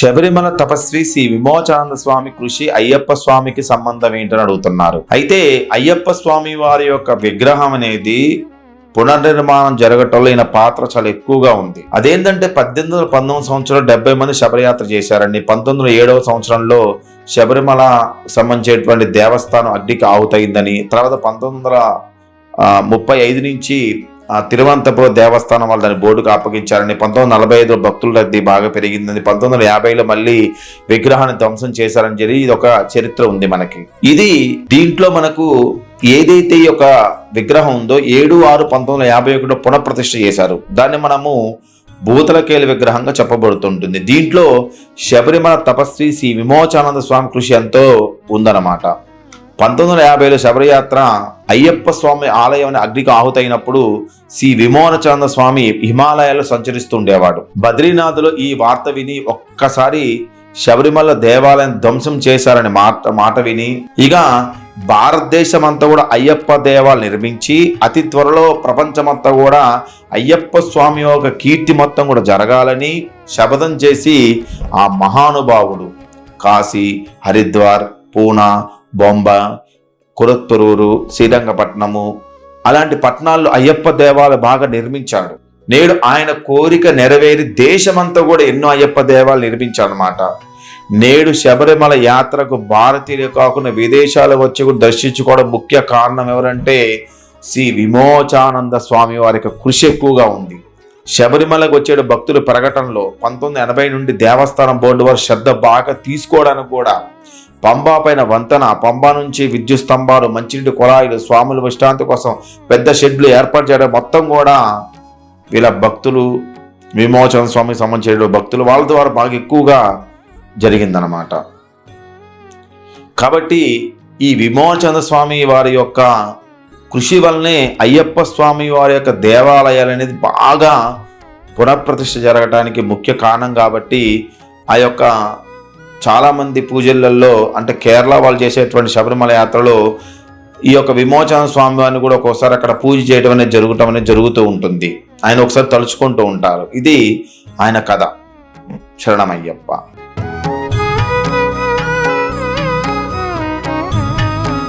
శబరిమల తపస్వి శ్రీ విమోచానంద స్వామి కృషి అయ్యప్ప స్వామికి సంబంధం ఏంటని అడుగుతున్నారు. అయితే అయ్యప్ప స్వామి వారి యొక్క విగ్రహం అనేది పునర్నిర్మాణం జరగటంలో ఈయన పాత్ర చాలా ఎక్కువగా ఉంది. అదేంటంటే పద్దెనిమిది వందల పంతొమ్మిది సంవత్సరంలో డెబ్బై మంది శబరయాత్ర చేశారండి. పంతొమ్మిది వందల ఏడవ సంవత్సరంలో శబరిమల సంబంధించేటువంటి దేవస్థానం అగ్నికి ఆవుతయిందని తర్వాత పంతొమ్మిది వందల ముప్పై ఐదు నుంచి తిరువంతపురం దేవస్థానం వాళ్ళు దాని బోర్డుకు అప్పగించారని పంతొమ్మిది వందల నలభై ఐదులో భక్తుల రద్దీ బాగా పెరిగిందని పంతొమ్మిది వందల యాభైలో మళ్ళీ విగ్రహాన్ని ధ్వంసం చేశారని చెప్పి ఇది ఒక చరిత్ర ఉంది మనకి. ఇది దీంట్లో మనకు ఏదైతే ఈ యొక్క విగ్రహం ఉందో ఏడు ఆరు పంతొమ్మిది వందల యాభై ఒకటిలో పునఃప్రతిష్ఠ చేశారు. దాన్ని మనము భూతలకేలి విగ్రహంగా చెప్పబడుతుంటుంది. దీంట్లో శబరిమల తపస్వి శ్రీ విమోచానంద స్వామి కృషి ఎంతో ఉందన్నమాట. పంతొమ్మిది వందల యాభైలో శబరియాత్ర అయ్యప్ప స్వామి ఆలయం అగ్నికి ఆహుతైనప్పుడు శ్రీ విమోనచంద్ర స్వామి హిమాలయాల్లో సంచరిస్తుండేవాడు. బద్రీనాథ్లో ఈ వార్త విని ఒక్కసారి శబరిమల దేవాలయం ధ్వంసం చేశారని మాట మాట విని ఇక భారతదేశం అంతా కూడా అయ్యప్ప దేవాలు నిర్మించి అతి త్వరలో ప్రపంచమంతా కూడా అయ్యప్ప స్వామి యొక్క కీర్తి మొత్తం కూడా జరగాలని శపథం చేసి ఆ మహానుభావుడు కాశీ హరిద్వార్ పూనా బొంబ కురత్పరూరు శ్రీరంగపట్నము అలాంటి పట్టణాల్లో అయ్యప్ప దేవాలయం బాగా నిర్మించాడు. నేడు ఆయన కోరిక నెరవేరి దేశమంతా కూడా ఎన్నో అయ్యప్ప దేవాలు నిర్మించాడనమాట నేడు శబరిమల యాత్రకు భారతీయులు కాకుండా విదేశాలు వచ్చి కూడా దర్శించుకోవడం ముఖ్య కారణం ఎవరంటే శ్రీ విమోచానంద స్వామి వారికి కృషి ఎక్కువగా ఉంది. శబరిమలకు వచ్చే భక్తుల ప్రకటనలో పంతొమ్మిది ఎనభై నుండి దేవస్థానం బోర్డు వారు శ్రద్ధ బాగా తీసుకోవడానికి కూడా పంబా పైన వంతెన పంబా నుంచి విద్యుత్ స్తంభాలు మంచినీటి కుళాయిలు స్వాముల విశ్రాంతి కోసం పెద్ద షెడ్లు ఏర్పాటు చేయడం మొత్తం కూడా వీళ్ళ భక్తులు విమోచన స్వామికి సంబంధించిన భక్తులు వాళ్ళ ద్వారా బాగా ఎక్కువగా జరిగిందనమాట కాబట్టి ఈ విమోచన స్వామి వారి యొక్క కృషి వల్లనే అయ్యప్ప స్వామి వారి యొక్క దేవాలయాలు అనేది బాగా పునఃప్రతిష్ఠ జరగడానికి ముఖ్య కారణం కాబట్టి ఆ యొక్క చాలామంది పూజలలో అంటే కేరళ వాళ్ళు చేసేటువంటి శబరిమల యాత్రలో ఈ యొక్క విమోచన స్వామివారిని కూడా ఒక్కోసారి అక్కడ పూజ చేయడం అనేది జరగటం అనేది జరుగుతూ ఉంటుంది. ఆయన ఒకసారి తలుచుకుంటూ ఉంటారు. ఇది ఆయన కథ. శరణమయ్యప్ప.